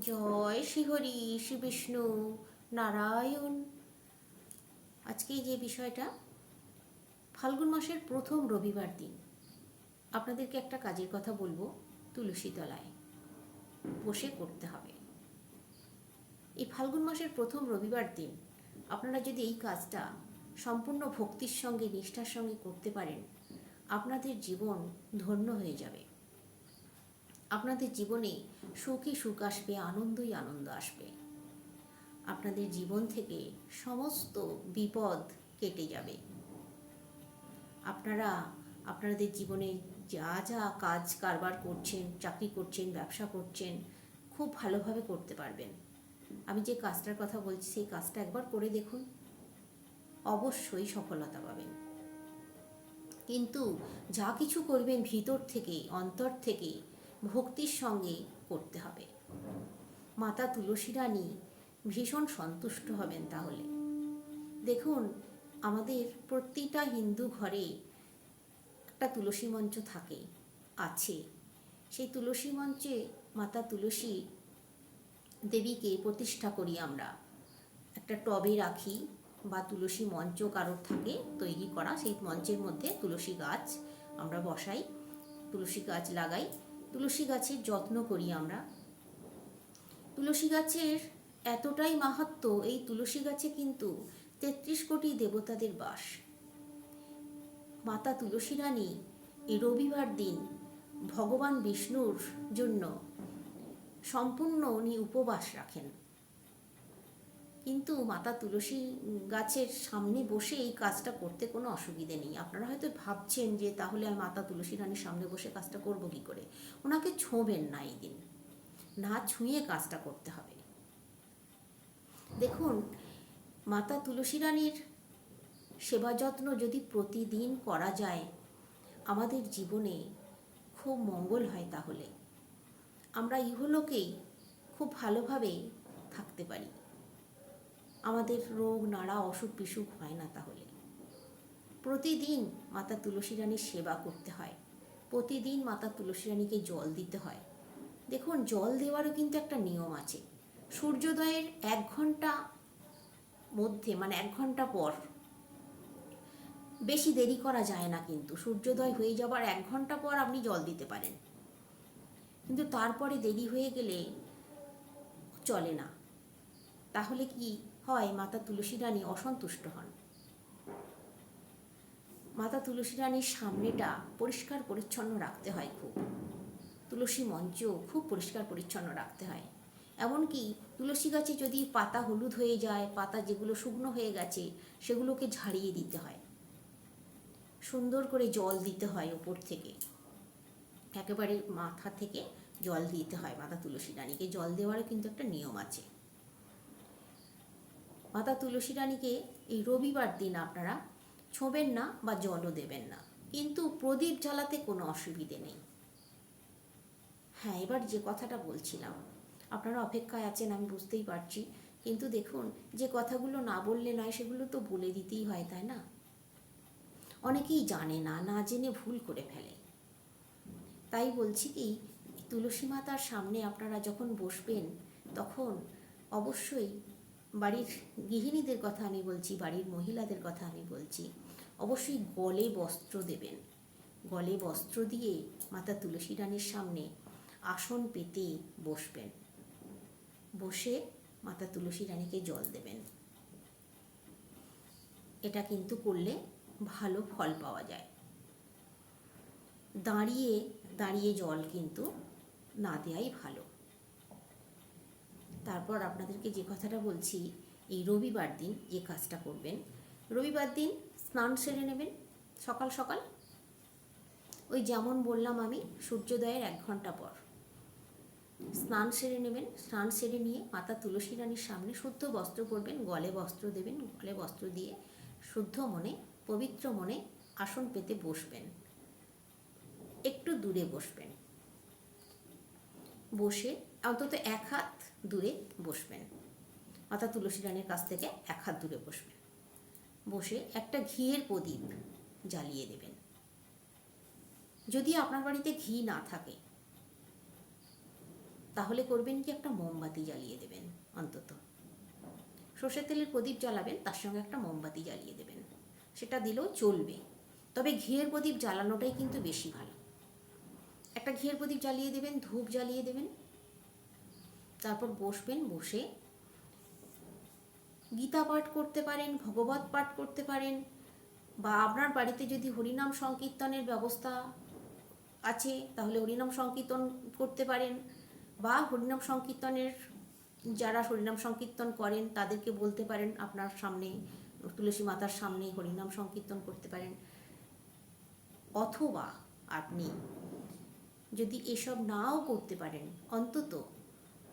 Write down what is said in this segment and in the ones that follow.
জয় শ্রীহরি, শ্রী বিষ্ণু নারায়ণ। আজকে যে বিষয়টা, ফাল্গুন মাসের প্রথম রবিবার দিন। আপনাদেরকে একটা কাজের কথা বলব তুলসী তলায় বসে করতে হবে। এই ফাল্গুন মাসের প্রথম রবিবার দিন আপনারা যদি এই কাজটা সম্পূর্ণ ভক্তির সঙ্গে, নিষ্ঠার সঙ্গে করতে পারেন, আপনাদের জীবন ধন্য হয়ে যাবে। আপনাদের জীবনে সুখই সুখ আসবে, আনন্দই আনন্দ আসবে। আপনাদের জীবন থেকে সমস্ত বিপদ কেটে যাবে। আপনারা, আপনাদের জীবনে যা যা কাজ কারবার করছেন, চাকরি করছেন, ব্যবসা করছেন, খুব ভালোভাবে করতে পারবেন। আমি যে কাজটার কথা বলছি, সেই কাজটা একবার করে দেখুন। অবশ্যই সফলতা পাবেন। কিন্তু যা কিছু করবেন ভিতর থেকে, অন্তর থেকে ভক্তির সঙ্গে করতে হবে। মাতা তুলসী রানী ভীষণ সন্তুষ্ট হবেন তাহলে। দেখুন, আমাদের প্রতিটা হিন্দু ঘরে একটা তুলসী মঞ্চ থাকে, আছে। সেই তুলসী মঞ্চে মাতা তুলসী দেবীকে প্রতিষ্ঠা করি আমরা। একটা টবে রাখি বা তুলসী মঞ্চ কারোর থাকে, তৈরি করা, সেই মঞ্চের মধ্যে তুলসী গাছ আমরা বসাই, তুলসী গাছ লাগাই। তুলসী গাছের যত্ন করি আমরা। তুলসী গাছের এতটাই মাহাত্ম, এই তুলসী গাছে কিন্তু তেত্রিশ কোটি দেবতাদের বাস। মাতা তুলসী রানী এই রবিবার দিন ভগবান বিষ্ণুর জন্য সম্পূর্ণ উনি উপবাস রাখেন। কিন্তু মাতা তুলসী গাছের সামনে বসে এই কাজটা করতে কোনো অসুবিধে নেই। আপনারা হয়তো ভাবছেন যে তাহলে আমি মাতা তুলসী রানীর সামনে বসে কাজটা করব কি করে? ওনাকে ছোঁবেন না এই দিন। না ছুঁয়ে কাজটা করতে হবে। দেখুন, মাতা তুলসী রানীর সেবা যত্ন যদি প্রতিদিন করা যায়, আমাদের জীবনে খুব মঙ্গল হয় তাহলে। আমরা ইহলোকেই খুব ভালোভাবে থাকতে পারি। আমাদের রোগ, নাড়া, অসুখ, বিসুখ হয় না তাহলে। প্রতিদিন মাতা তুলসী রানীর সেবা করতে হয়। প্রতিদিন মাতা তুলসী রানীকে জল দিতে হয়। দেখুন, জল দেওয়ারও কিন্তু একটা নিয়ম আছে। সূর্যোদয়ের এক ঘণ্টা মধ্যে মানে এক ঘণ্টা পর বেশি দেরি করা যায় না কিন্তু। সূর্যোদয় হয়ে যাবার এক ঘণ্টা পর আপনি জল দিতে পারেন। কিন্তু তারপরে দেরি হয়ে গেলে চলে না। তাহলে কি হয়, মাতা তুলসী রানী অসন্তুষ্ট হন। মাতা তুলসী রানীর সামনেটা পরিষ্কার পরিচ্ছন্ন রাখতে হয় খুব। তুলসী মঞ্চ খুব পরিষ্কার পরিচ্ছন্ন রাখতে হয়। এমনকি তুলসী গাছে যদি পাতা হলুদ হয়ে যায়, পাতা যেগুলো শুকনো হয়ে গেছে, সেগুলোকে ঝাড়িয়ে দিতে হয়। সুন্দর করে জল দিতে হয় ওপর থেকে। একেবারে মাথা থেকে জল দিতে হয় মাতা তুলসী রানীকে। জল দেওয়ারও কিন্তু একটা নিয়ম আছে। মাতা তুলসী রানীকে এই রবিবার দিন আপনারা ছোঁবেন না বা জলও দেবেন না। কিন্তু প্রদীপ জ্বালাতে কোনো অসুবিধে নেই। হ্যাঁ এবার যে কথাটা বলছিলাম, আপনারা অপেক্ষায় আছেন, আমি বুঝতেই পারছি। কিন্তু দেখুন, যে কথাগুলো না বললে নয়, সেগুলো তো বলে দিতেই হয়, তাই না? অনেকেই জানে না না জেনে ভুল করে ফেলে। তাই বলছি কি, তুলসী মাতার সামনে আপনারা যখন বসবেন, তখন অবশ্যই বাড়ির গৃহিণীদের কথা আমি বলছি, বাড়ির মহিলাদের কথা আমি বলছি, অবশ্যই গলে বস্ত্র দেবেন। গলে বস্ত্র দিয়ে মাতা তুলসী রানীর সামনে আসন পেতে বসবেন। বসে মাতা তুলসী রানীকে জল দেবেন। এটা কিন্তু করলে ভালো ফল পাওয়া যায়। দাঁড়িয়ে দাঁড়িয়ে জল কিন্তু না দেওয়াই ভালো। তারপর আপনাদেরকে যে কথাটা বলছি, এই রবিবার দিন যে কাজটা করবেন, রবিবার দিন স্নান সেরে নেবেন, সকাল সকাল। ওই যেমন বললাম আমি, সূর্যোদয়ের এক ঘণ্টা পর। স্নান সেরে নেবেন, স্নান সেরে নিয়ে মাতা তুলসী রানীর সামনে শুদ্ধ বস্ত্র পরবেন, গলে বস্ত্র দেবেন, গলে বস্ত্র দিয়ে শুদ্ধ মনে, পবিত্র মনে আসন পেতে বসবেন। একটু দূরে বসবেন। বসে অন্তত এক হাত দূরে বসবেন। অর্থাৎ তুলসী রানীর কাছ থেকে এক হাত দূরে বসবেন। বসে একটা ঘিয়ের প্রদীপ জ্বালিয়ে দেবেন। যদি আপনার বাড়িতে ঘি না থাকে, তাহলে করবেন কি একটা মোমবাতি জ্বালিয়ে দেবেন অন্তত। সর্ষের তেলের প্রদীপ জ্বালাবেন, তার সঙ্গে একটা মোমবাতি জ্বালিয়ে দেবেন। সেটা দিলেও চলবে। তবে ঘিয়ের প্রদীপ জ্বালানোটাই কিন্তু বেশি ভালো। একটা ঘিয়ের প্রদীপ জ্বালিয়ে দেবেন, ধূপ জ্বালিয়ে দেবেন তারপর বসবেন, বসে গীতা পাঠ করতে পারেন, ভগবত পাঠ করতে পারেন, বা আপনার বাড়িতে যদি হরিনাম সংকীর্তনের ব্যবস্থা আছে, তাহলে হরিনাম সংকীর্তন করতে পারেন, বা হরিনাম সংকীর্তনের, যারা হরিনাম সংকীর্তন করেন, তাদেরকে বলতে পারেন আপনার সামনে, তুলসী মাতার সামনে হরিনাম সংকীর্তন করতে পারেন। অথবা আপনি যদি এসব নাও করতে পারেন, অন্তত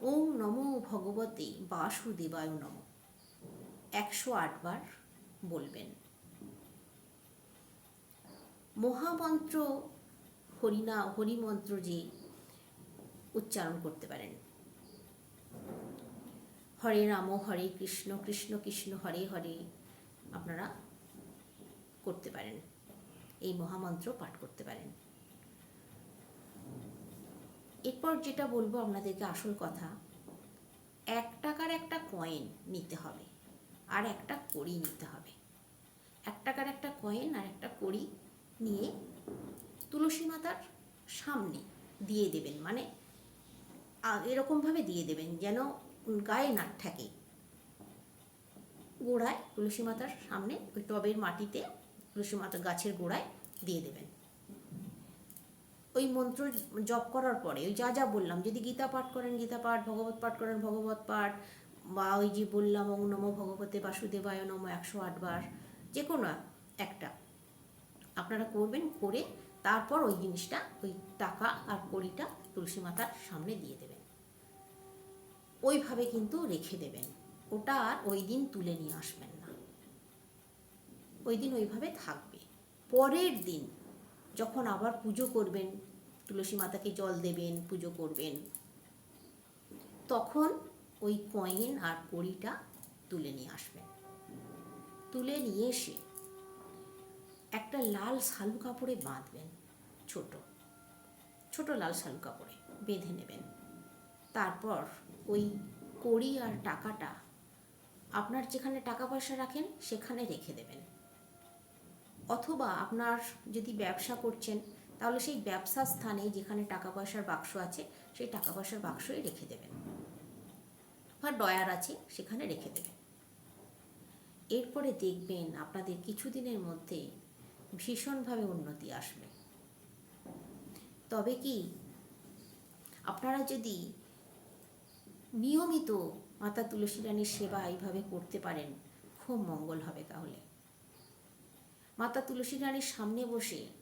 ওম নমো ভগবতে বাসুদেবায় নম। একশো আটবার বলবেন। মহামন্ত্র হরিনা, হরিমন্ত্র যে উচ্চারণ করতে পারেন। হরে রাম, হরে কৃষ্ণ কৃষ্ণ কৃষ্ণ, হরে হরে আপনারা করতে পারেন। এই মহামন্ত্র পাঠ করতে পারেন। এরপর যেটা বলব আপনাদেরকে আসল কথা, এক টাকার একটা কয়েন নিতে হবে আর একটা কড়ি নিতে হবে। এক টাকার একটা কয়েন আর একটা কড়ি নিয়ে তুলসী মাতার সামনে দিয়ে দেবেন মানে এরকমভাবে দিয়ে দেবেন যেন গায়ে না থাকে গোড়ায় তুলসী মাতার সামনে ওই টবের মাটিতে তুলসী মাতার গাছের গোড়ায় দিয়ে দেবেন। ওই মন্ত্র জপ করার পরে ওই যা যা বললাম, যদি গীতা পাঠ করেন, গীতা পাঠ, ভগবত পাঠ করেন, ভগবত পাঠ, বা ওই যে বললাম, ওং নমো ভগবতে বাসুদেবায় নম একশো আটবার যে কোনো একটা। আপনারা করবেন, করে তারপর ওই জিনিসটা, ওই টাকা আর কড়িটা তুলসী মাতার সামনে দিয়ে দেবেন। ওইভাবে কিন্তু রেখে দেবেন। ওটা আর ওই দিন তুলে নিয়ে আসবেন না। ওই দিন ওইভাবে থাকবে। পরের দিন যখন আবার পুজো করবেন তুলসী মাতাকে জল দেবেন, পুজো করবেন। তখন ওই কয়েন আর কড়িটা তুলে নিয়ে আসবেন। তুলে নিয়ে এসে একটা লাল শালু কাপড়ে বাঁধবেন ছোট। ছোট লাল শালু কাপড়ে বেঁধে নেবেন। তারপর ওই কড়ি আর টাকাটা আপনার যেখানে টাকা পয়সা রাখেন, সেখানে রেখে দেবেন। অথবা আপনার যদি ব্যবসা করছেন তাহলে সেই ব্যবসা স্থানে যেখানে টাকা পয়সার বাক্স আছে, সেই টাকা পয়সার বাক্সই রেখে দেবেন। বা ডয়ার আছে, সেখানে রেখে দেবেন। এরপরে দেখবেন আপনাদের কিছুদিনের মধ্যে ভীষণভাবে উন্নতি আসবে। তবে কি, আপনারা যদি নিয়মিত মাতা তুলসী রানীর সেবা এইভাবে করতে পারেন, খুব মঙ্গল হবে তাহলে। মাতা তুলসী রানীর সামনে বসে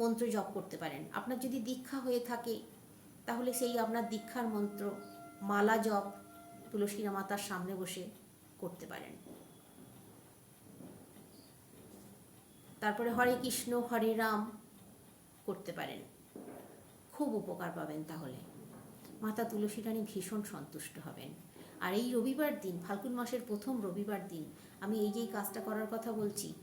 মন্ত্র জপ করতে পারেন। আপনার যদি দীক্ষা হয়ে থাকে, তাহলে সেই আপনার দীক্ষার মন্ত্র, মালা জপ তুলসী মাতার সামনে বসে করতে পারেন। তারপরে হরে কৃষ্ণ, হরে রাম করতে পারেন। খুব উপকার পাবেন তাহলে। মাতা তুলসী রানী ভীষণ সন্তুষ্ট হবেন। আর এই রবিবার দিন, ফাল্গুন মাসের প্রথম রবিবার দিন, আমি এই যে কাজটা করার কথা বলছি,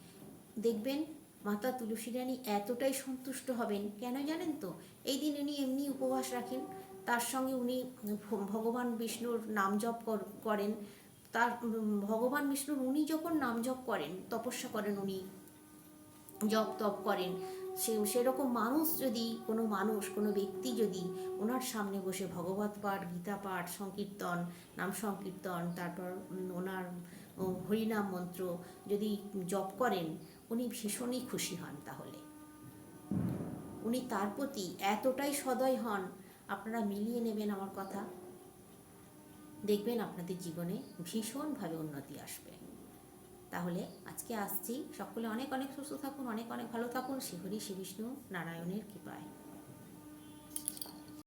দেখবেন মাতা তুলসী রানী এতটাই সন্তুষ্ট হবেন। কেন জানেন তো? এই দিন উনি এমনি উপবাস রাখেন। তার সঙ্গে উনি ভগবান বিষ্ণুর নাম জপ কর- করেন। তার ভগবান বিষ্ণুর উনি যখন নাম জপ করেন, তপস্যা করেন উনি। জপ তপ করেন। সে সেরকম মানুষ যদি, কোনো মানুষ, কোনো ব্যক্তি যদি ওনার সামনে বসে ভগবত পাঠ, গীতা পাঠ, সংকীর্তন, নাম সংকীর্তন, তারপর ওনার হরিনাম মন্ত্র যদি জপ করেন উনি ভীষণই খুশি হন তাহলে। উনি তার প্রতি এতটাই সদয় হন, আপনারা মিলিয়ে নেবেন আমার কথা। দেখবেন আপনাদের জীবনে ভীষণভাবে উন্নতি আসবে। তাহলে আজকে আসছি। সকলে অনেক অনেক সুস্থ থাকুন, অনেক অনেক ভালো থাকুন। শ্রী শ্রী বিষ্ণু নারায়ণের কৃপায়।